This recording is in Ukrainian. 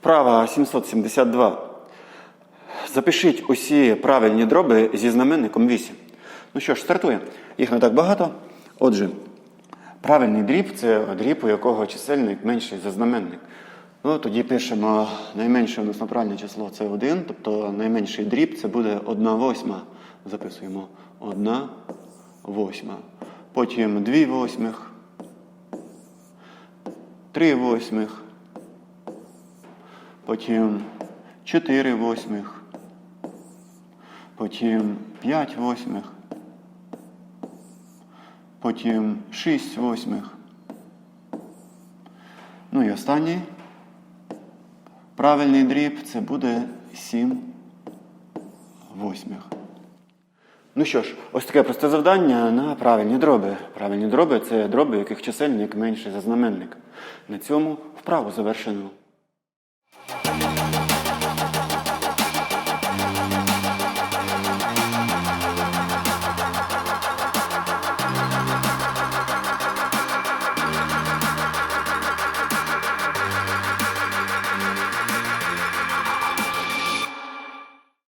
Вправа 772. Запишіть усі правильні дроби зі знаменником 8. Ну що ж, стартуємо. Їх не так багато. Отже, правильний дріб це дріб, у якого чисельник менший за знаменник. Ну, тоді пишемо найменше у нас натуральне число це 1, тобто найменший дріб це буде 1 восьма. Записуємо 1 восьма. Потім 2 восьмих, 3 восьмих, потім 4 восьмих, потім 5 восьмих, потім 6 восьмих. Ну і останній правильний дріб це буде 7 восьмих. Ну що ж, ось таке просте завдання на правильні дроби. Правильні дроби це дроби, яких чисельник менший за знаменник. На цьому вправу завершено.